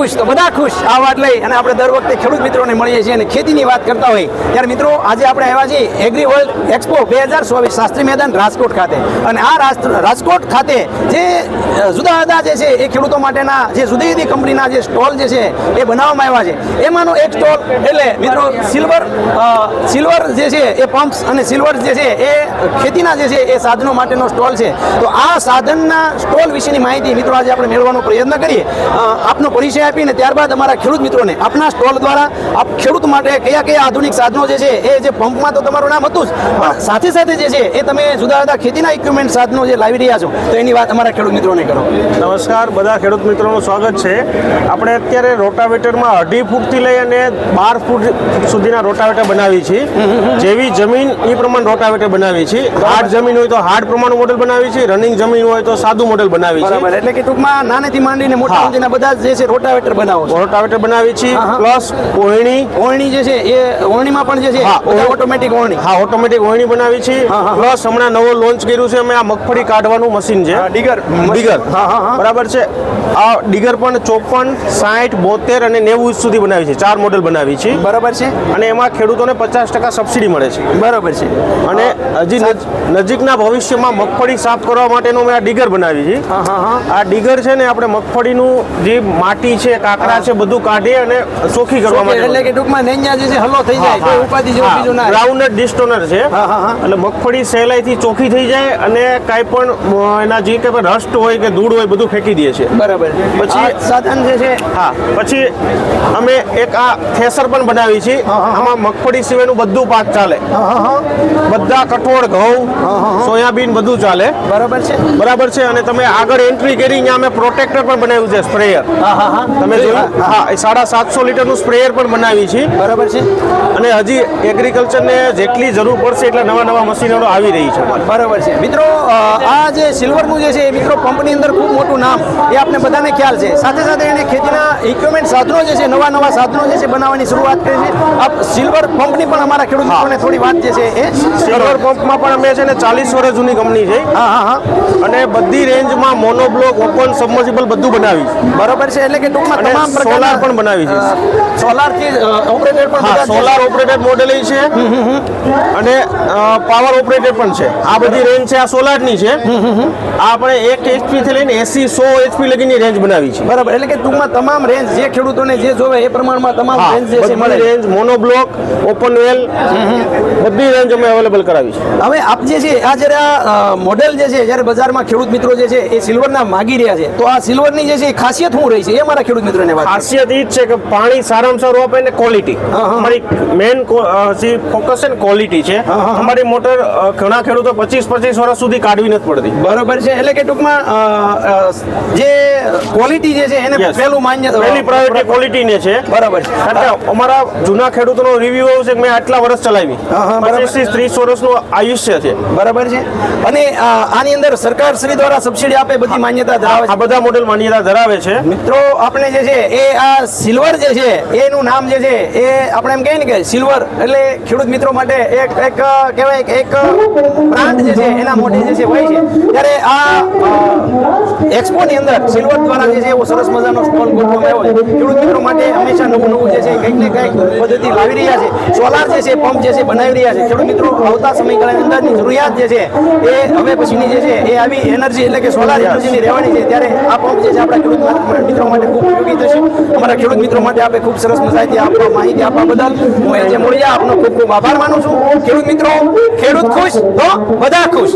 ખુશ, તો બધા ખુશ. આ વાત લઈ અને આપણે દર વખતે ખેડૂત મિત્રોને મળીએ છીએ અને ખેતીની વાત કરતા હોય. ત્યારે મિત્રો, આજે આપણે આવ્યા છીએ એગ્રી વર્લ્ડ એક્સપો બે હજાર ચોવીસ શાસ્ત્રી મેદાન રાજકોટ ખાતે. અને આ રાજકોટ ખાતે જે જુદા જુદા જે છે એ ખેડૂતો માટેના જે જુદી જુદી કંપનીના જે સ્ટોલ જે છે એ બનાવવામાં આવ્યા છે. એમાંનો એક સ્ટોલ એટલે મિત્રો, સિલ્વર સિલ્વર જે છે એ પમ્પ્સ અને સિલ્વર જે છે એ ખેતીના જે છે એ સાધનો માટેનો સ્ટોલ છે. તો આ સાધનના સ્ટોલ વિશેની માહિતી મિત્રો આજે આપણે મેળવવાનો પ્રયત્ન કરીએ. આપનો પરિચય આપીને ત્યારબાદ અમારા ખેડૂત મિત્રોને આપના સ્ટોલ દ્વારા આપ ખેડૂત માટે કયા કયા આધુનિક સાધનો જે છે એ જે પંપમાં તો તમારું નામ હતું જ પણ સાથે સાથે જે છે એ તમે જુદા જુદા ખેતીના ઇક્વિપમેન્ટ સાધનો જે લાવી રહ્યા છો તો એની વાત અમારા ખેડૂત મિત્રોને કરો. નમસ્કાર બધા ખેડૂત મિત્રોનું સ્વાગત છે. આપણે અત્યારે રોટાવેટરમાં અઢી ફૂટથી લઈ અને બાર ફૂટ સુધીના રોટાવેટર બનાવી છીએ. જેવી જમીન એ પ્રમાણે રોટાવેટર બનાવી છીએ. હાર્ડ જમીન હોય તો હાર્ડ પ્રમાણનું મોડેલ બનાવી છીએ. રનિંગ જમીન હોય તો સાદું મોડેલ બનાવી છે એટલે કે ટૂંકમાં નાનેથી માંડીને મોટા. સુધીના બધા જે છે રોટાવેટર બનાવો છો. રોટાવેટર બનાવી છીએ. પ્લસ ઓળણી ઓળણી જે છે એ ઓળણીમાં પણ જે છે હા, ઓટોમેટિક ઓળણી હા ઓટોમેટિક ઓળણી બનાવી છીએ. પ્લસ હમણાં નવો લોન્ચ કર્યું છે અમે આ મગફળી કાઢવાનું મશીન છે. ડીગર. ડીગર હા, હા, હા. બરાબર છે. આ ડીગર પણ ચોપન સાઠ બોતેર અને નેવું સુધી બનાવી છે ચાર મોડેલ બનાવી છે બરાબર છે. અને એમાં ખેડૂતોને પચાસ ટકા સબસિડી મળે છે. બરાબર છે. અને હજી નજ- નજીકના ભવિષ્યમાં મગફળી સાફ કરવા માટેનું મેં આ ડીગર બનાવી છે હા હા હા. આ ડીગર છે ને આપણે મગફળીનું જે માટી છે કાકડા છે બધું કાઢી અને ચોખ્ખી કરવા માટે એટલે કે ટૂંકમાં નૈયા જે છે હલો થઈ જાય કોઈ ઉપાધિ જેવું બીજું ના ગ્રાઉન્ડ ડિસ્ટોનર છે. હા, હા, હા. એટલે મગફળી સહેલાઈથી ચોખ્ખી થઈ જાય અને કાંઈ પણ એના જે કંઈ પણ રસ્ટ હોય કે ધૂળ હોય બધું ફેંકી દે છે બરાબર. પછી- સાધન જે છે હા પછી અમે એક આ થેસર પણ બનાવી છે. આમાં મગફળી સિવાયનું બધું પાક ચાલે. હા હા હા. બધા કઠોળ ઘઉં સોયાબીન બધું ચાલે. બરાબર છે. બરાબર છે અને તમે આગળ એન્ટ્રી કરી અહીંયા અમે પ્રોટેક્ટર પણ બનાવ્યું છે સ્પ્રેયર. હા હા હા. તમે જોયું? હા એ સાડા સાતસો લીટરનું સ્પ્રેયર પણ બનાવી છે. બરાબર છે. અને હજી એગ્રીકલ્ચરને જેટલી જરૂર પડશે એટલા નવા નવા મશીનરો આવી રહી છે. બરાબર છે. મિત્રો આ જે સિલ્વરનું જે છે એ મિત્રો પંપની અંદર ખૂબ મોટું નામ એ આપણે બધાને ખ્યાલ છે. સાથે સાથે એને ખેતીના ઇક્વિપમેન્ટ સાધનો જે છે નવા નવા સાધનો જે છે બનાવવાની શરૂઆત કરી છે. આપ સિલ્વર પંપની પણ અમારા ખેડૂત મિત્રોને થોડી વાત જે છે એ સિલ્વર પંપમાં પણ અમે છે ને ચાલીસ વર્ષ જૂની કંપની છે. હા હા હા. અને બધી રેન્જમાં મોનોબ્લોક ઓપન સબમર્સિબલ બધું બનાવી છે. બરોબર છે એટલે કે ટૂંકમાં તમામ સોલાર પણ બનાવી છે. સોલારથી ઓપરેટેડ પણ હા. સોલાર ઓપરેટેડ મોડેલ છે. અને પાવર ઓપરેટેડ પણ છે. આ બધી રેન્જ છે આ સોલારની છે. આ આપણે એક એચપી થી લઈને એસી સો એચપી લગીની રેન્જ બનાવી છે. બરાબર એટલે કે ટૂંકમાં તમામ રેન્જ જે ખેડૂતોને જે જોવે એ પ્રમાણમાં તમામ રેન્જ જે છે મળે. રેન્જ મોનોબ્લોક ઓપન વેલ બધી રેન્જ અમે અવેલેબલ કરાવી છે. હવે આપ જે છે આ જ્યારે આ મોડેલ જે છે જ્યારે બજારમાં ખેડૂત મિત્રો જે છે એ સિલ્વરના માગી રહ્યા છે. તો આ સિલ્વરની જે છે એ ખાસિયત શું રહી છે? એ મારા ખેડૂત મિત્રોને વાત ખાસિયત એ જ છે કે પાણી સારામાં સારું આપે ને ક્વોલિટી. અમારી મેઇન જે ફોકસ છે ને ક્વોલિટી છે. અમારી મોટર ઘણા ખેડૂતો પચીસ પચીસ વર્ષ સુધી કાઢવી નથી પડતી. બરોબર છે. એટલે કે ટૂંકમાં જે ક્વોલિટી જે છે એને પહેલું માન્ય પહેલી પ્રાયોરિટી ક્વોલિટીને છે. બરાબર છે. કારણ અમારા જૂના ખેડૂતોનો રિવ્યુ એવું છે કે મેં આટલા વર્ષ ચલાવી. પચીસથી ત્રીસ વર્ષનું આયુષ્ય છે. બરાબર છે. અને આની અંદર સરકાર શ્રી દ્વારા સબસિડી આપે બધી માન્યતા ધરાવે છે આ બધા મોડેલ માન્યતા ધરાવે છે મિત્રો આપણે જે છે એ આ સિલ્વર જે છે એનું નામ જે છે એ આપણે એમ કહીએ ને કે સિલ્વર એટલે ખેડૂત મિત્રો માટે એક એક કહેવાય કે એક બ્રાન્ડ જે છે એના મોઢે જે છે હોય છે ત્યારે આ એક્સપો ની અંદર સિલ્વર દ્વારા જે છે એવો સરસ મજાનો સ્ટોલ ગોઠવવામાં આવ્યો છે ખેડૂત મિત્રો માટે હંમેશા નવું નવું જે છે કંઈક ને કંઈક પદ્ધતિ લાવી રહ્યા છે સોલાર જે છે પંપ જે છે બનાવી રહ્યા છે ખેડૂત મિત્રો આવતા સમયગાળાની અંદરની જરૂરિયાત જે છે એ હવે પછીની જે છે એ આવી એનર્જી એટલે કે સોલાર એનર્જીની રહેવાની છે. ત્યારે આ પંપ જે છે આપણા ખેડૂત મિત્રો માટે ખૂબ ઉપયોગી થશે. અમારા ખેડૂત મિત્રો માટે આપણે ખૂબ સરસ મજાથી આપવા માહિતી આપવા બદલ હું એ જે મળ્યા આપનો ખૂબ ખૂબ આભાર માનું છું. ખેડૂત મિત્રો, ખેડૂત ખુશ તો બધા ખુશ.